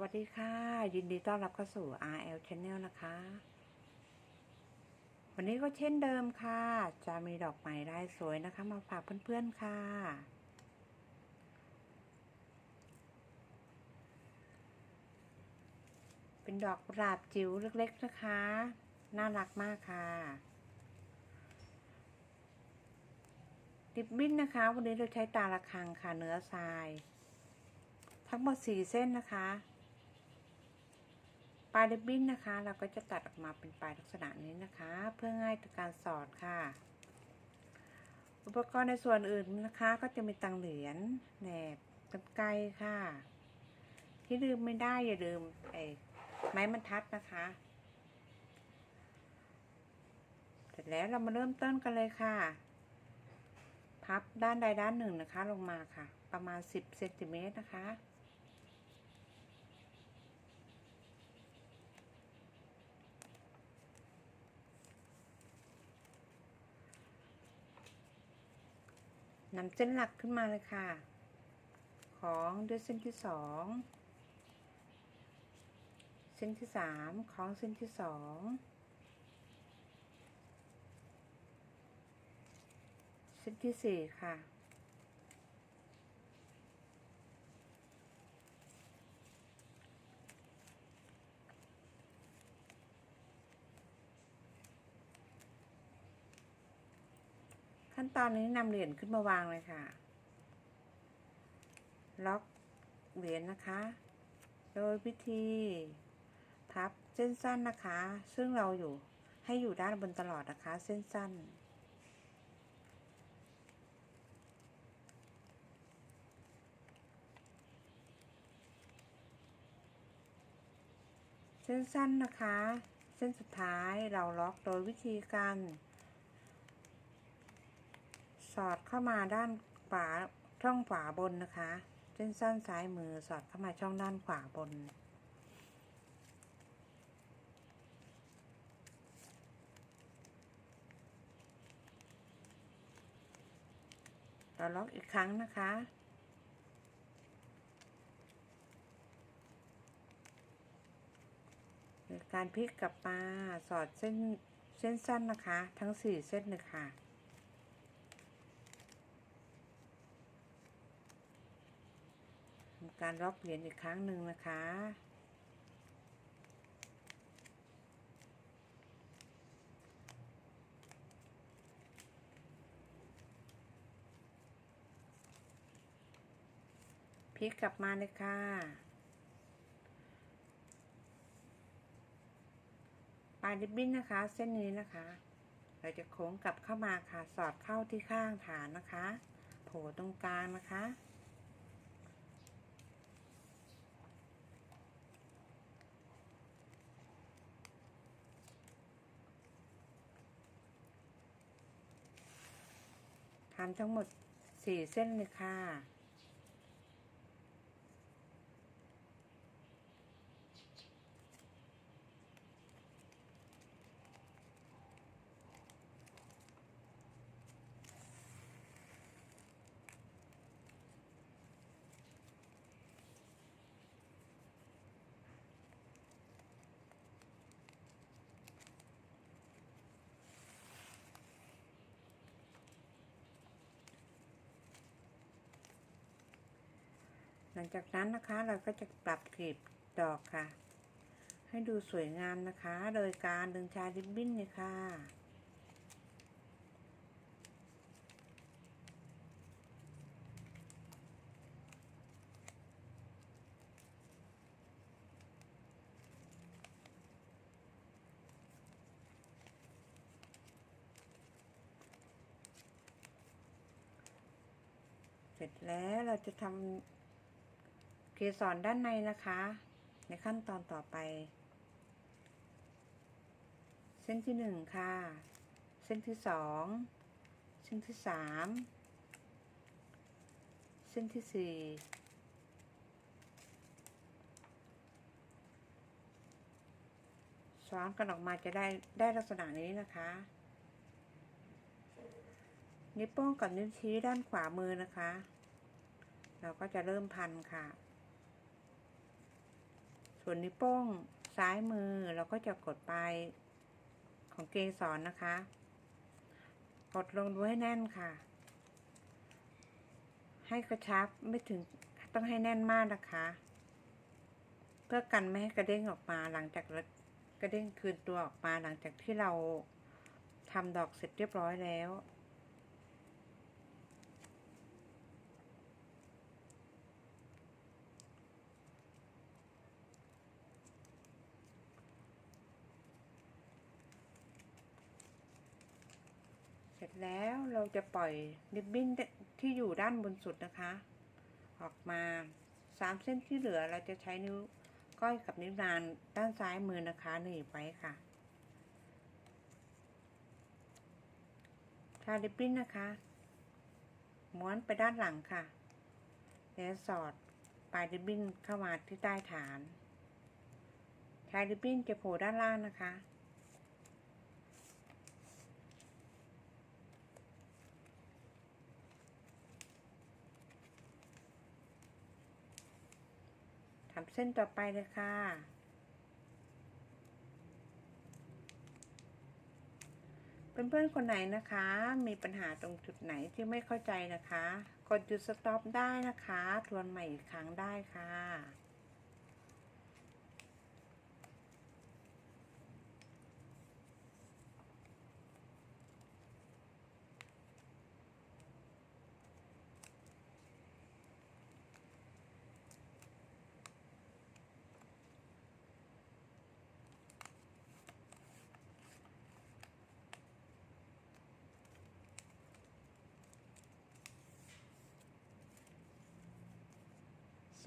วัสดีค่ะ ยินดีต้อนรับเข้าสู่ RL Channel นะคะ วันนี้ก็เช่นเดิมค่ะ จะมีดอกไม้ได้สวยนะคะ มาฝากเพื่อนๆค่ะ เป็นดอกกุหลาบจิ๋วเล็กๆนะคะ น่ารักมากค่ะริบบิ้นนะคะ วันนี้เราใช้ตาละคังค่ะเนื้อทราย ทั้งหมดสี่เส้นนะคะ ปลายริบบิ้นนะคะ เราก็จะตัดออกมาเป็นปลายลักษณะนี้นะคะ เพื่อง่ายต่อการสอดค่ะ อุปกรณ์ในส่วนอื่นนะคะ ก็จะมีตังเหรียญแหนบกันไกรค่ะ ที่ลืมไม่ได้อย่าลืมไอ้ไม้บรรทัดนะคะเสร็จแล้วเรามาเริ่มต้นกันเลยค่ะ พับด้านใดด้านหนึ่งนะคะ ลงมาค่ะ ประมาณ 10เซนติเมตรนะคะ นำเส้นหลักขึ้นมาเลยค่ะ ของด้วยเส้นที่สองเส้นที่สามของเส้นที่สองเส้นที่สี่ค่ะ ตอนนี้นำเหรียญขึ้นมาวางเลยค่ะ ล็อกเหรียญนะคะ โดยวิธีพับเส้นสั้นนะคะ ซึ่งเราอยู่ให้อยู่ด้านบนตลอดนะคะ เส้นสั้น เส้นสั้นนะคะ เส้นสุดท้ายเราล็อกโดยวิธีการ สอดเข้ามาด้านขวาช่องขวาบนนะคะ เส้นสั้นซ้ายมือสอดเข้ามาช่องด้านขวาบน เราล็อกอีกครั้งนะคะการพลิกกลับมาสอดเส้นเส้นสั้นนะคะ ทั้งสี่เส้นเลยค่ะทำ การล็อกเหรียญอีกครั้งหนึ่งนะคะ พลิกกลับมาเลยค่ะ ปลายริบบิ้นนะคะ เส้นนี้นะคะ เราจะโค้งกลับเข้ามาค่ะ สอดเข้าที่ข้างฐานนะคะ โผล่ตรงกลางนะคะำทั้งหมดสี่เส้นเลยค่ะ งจากนั้นนะคะเราก็จะปรับกลีบดอกค่ะ ให้ดูสวยงามนะคะ โดยการดึงชายริบบิ้นเนี่ยค่ะเสร็จแล้วเราจะทำ เกสรด้านในนะคะ ในขั้นตอนต่อไป เส้นที่หนึ่งค่ะ เส้นที่สองเส้นที่สามเส้นที่สี่ซ้อนกันออกมาจะได้ได้ลักษณะนี้นะคะ นิ้วโป้งกับนิ้วชี้ด้านขวามือนะคะ เราก็จะเริ่มพันค่ะ ส่วนนิ้วโป้งซ้ายมือเราก็จะกดไปของเกสรนะคะ กดลงดูให้แน่นค่ะ ให้กระชับไม่ถึงต้องให้แน่นมากนะคะ เพื่อกันไม่ให้กระเด้งออกมาหลังจากกระเด้งคืนตัวออกมาหลังจากที่เราทำดอกเสร็จเรียบร้อยแล้ว ร็จแล้วเราจะปล่อยริบบิ้นที่อยู่ด้านบนสุดนะคะ ออกมาสามเส้นที่เหลือเราจะใช้นิ้วก้อยกับนิ้วนางด้านซ้ายมือนะคะหนีบไว้ค่ะทาริบบิ้นนะคะ ม้วนไปด้านหลังค่ะแล้วสอดปลายริบบิ้นเข้ามาที่ใต้ฐาน ชายริบบิ้นจะโผล่ด้านล่างนะคะ ทำเส้นต่อไปเลยค่ะ เพื่อนๆคนไหนนะคะ มีปัญหาตรงจุดไหนที่ไม่เข้าใจนะคะ กดจุดสต็อปได้นะคะ ทวนใหม่อีกครั้งได้ค่ะ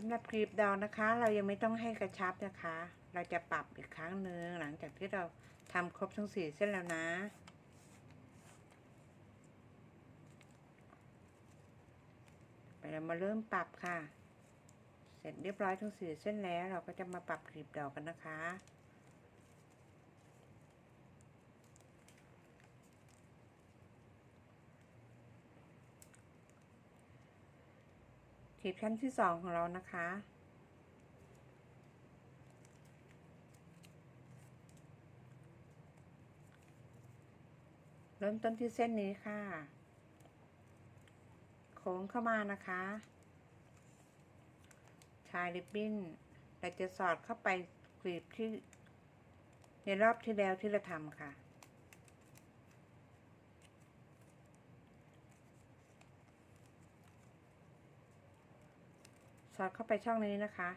สำหรับกรีบดอกนะคะ เรายังไม่ต้องให้กระชับนะคะ เราจะปรับอีกครั้งหนึ่งหลังจากที่เราทำครบทั้งสี่เส้นแล้วนะไปเรามาเริ่มปรับค่ะ เสร็จเรียบร้อยทั้งสี่เส้นแล้ว เราก็จะมาปรับกรีบดอกกันนะคะ ขีดขั้นที่สองของเรานะคะ เริ่มต้นที่เส้นนี้ค่ะ โค้งเข้ามานะคะ ชายริบบิ้นเราจะสอดเข้าไปกรีบที่ในรอบที่แล้วที่เราทำค่ะ สอดเข้าไปช่องนี้นะคะ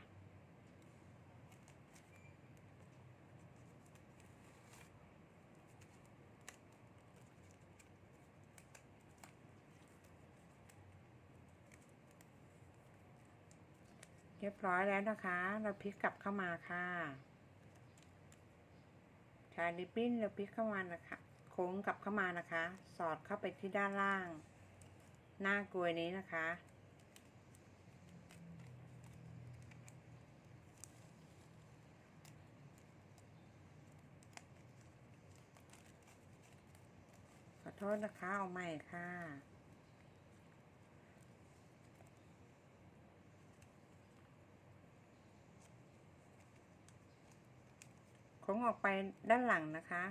เรียบร้อยแล้วนะคะ เราพลิกกลับเข้ามาค่ะใชายริบบิ้นเราพลิกเข้ามานะคะ โค้งกลับเข้ามานะคะ สอดเข้าไปที่ด้านล่าง หน้ากลวยนี้นะคะ โทษนะคะ เอาใหม่ค่ะโค้งออกไปด้านหลังนะคะ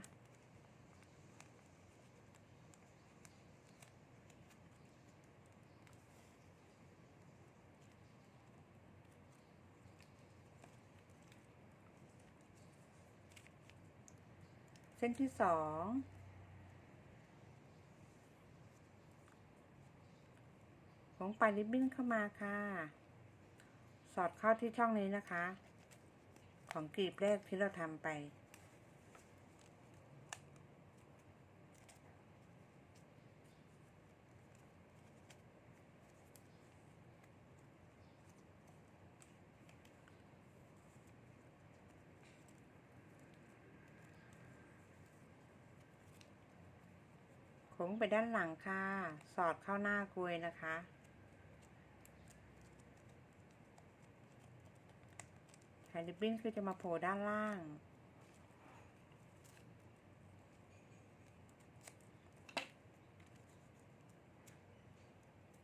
เส้นที่สอง ของปลายริบบิ้นเข้ามาค่ะ สอดเข้าที่ช่องนี้นะคะ ของกรีบแรกที่เราทำไปโค้งไปด้านหลังค่ะ สอดเข้าหน้ากลวยนะคะ ค่ะริบบิ้นคือจะมาโผล่ด้านล่าง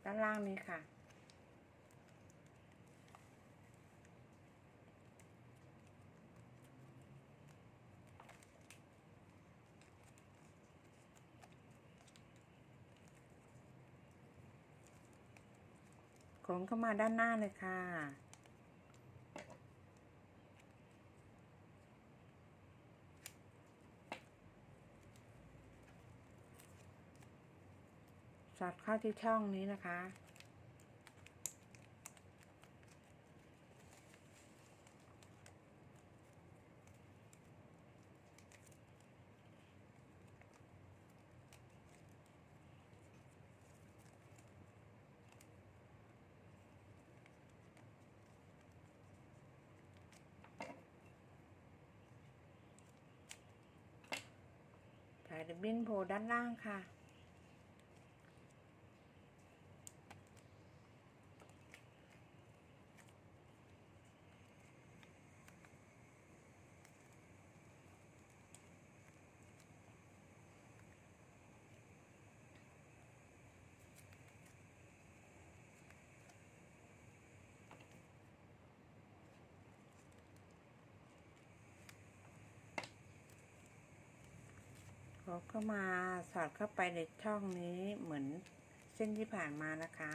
ด้านล่างนี้ค่ะ โขงเข้ามาด้านหน้าเลยค่ะ สอดเข้าที่ช่องนี้นะคะ สายริบบิ้นโผล่ด้านล่างค่ะ เขาเข้ามาสอดเข้าไปในช่องนี้เหมือนเส้นที่ผ่านมานะคะ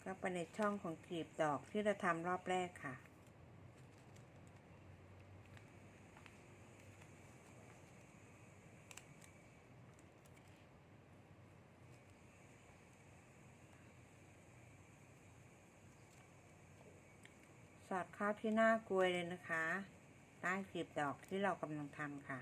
เข้าไปในช่องของกลีบดอกที่เราทำรอบแรกค่ะ สอดเข้าที่หน้ากลวยเลยนะคะ ใต้กลีบดอกที่เรากำลังทำค่ะ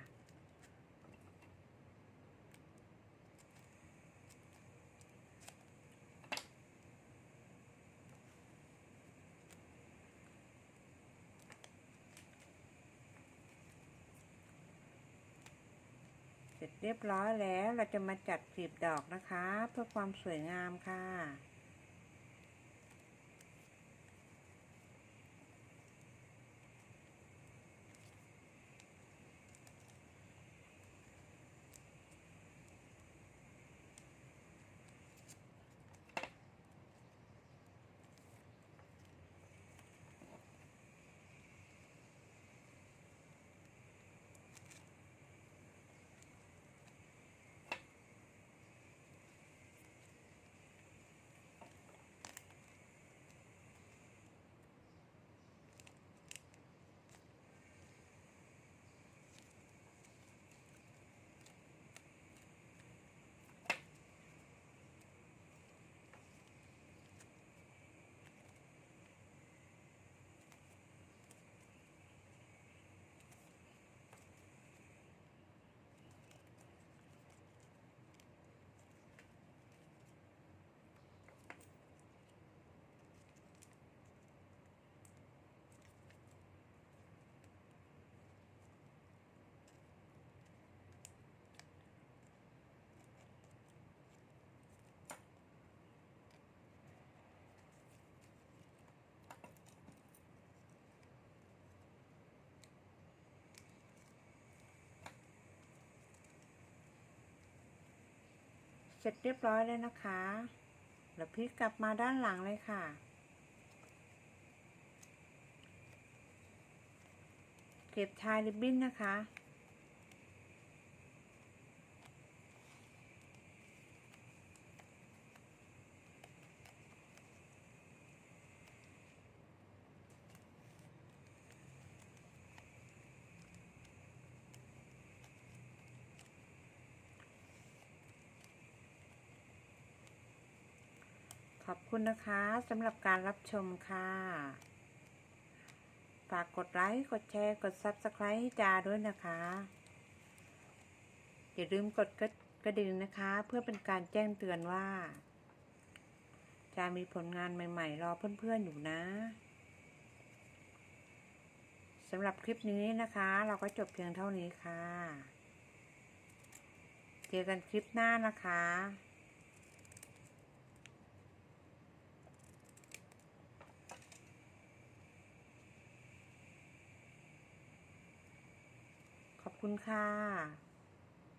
เสร็จเรียบร้อยแล้วเราจะมาจัดกลีบดอกนะคะ เพื่อความสวยงามค่ะ ร็จเรียบร้อยแล้วนะคะแล้วพลิกกลับมาด้านหลังเลยค่ะ เก็บชายริบบิ้นนะคะ ขอบคุณนะคะสำหรับการรับชมค่ะ ฝากกดไลค์ กดแชร์ กด Subscribe ให้จาด้วยนะคะ อย่าลืมกดกระดิ่งนะคะ เพื่อเป็นการแจ้งเตือนว่า จะมีผลงานใหม่ๆ รอเพื่อนๆอยู่นะสำหรับคลิปนี้นะคะ เราก็จบเพียงเท่านี้ค่ะ เจอกันคลิปหน้านะคะ คุณค่ะ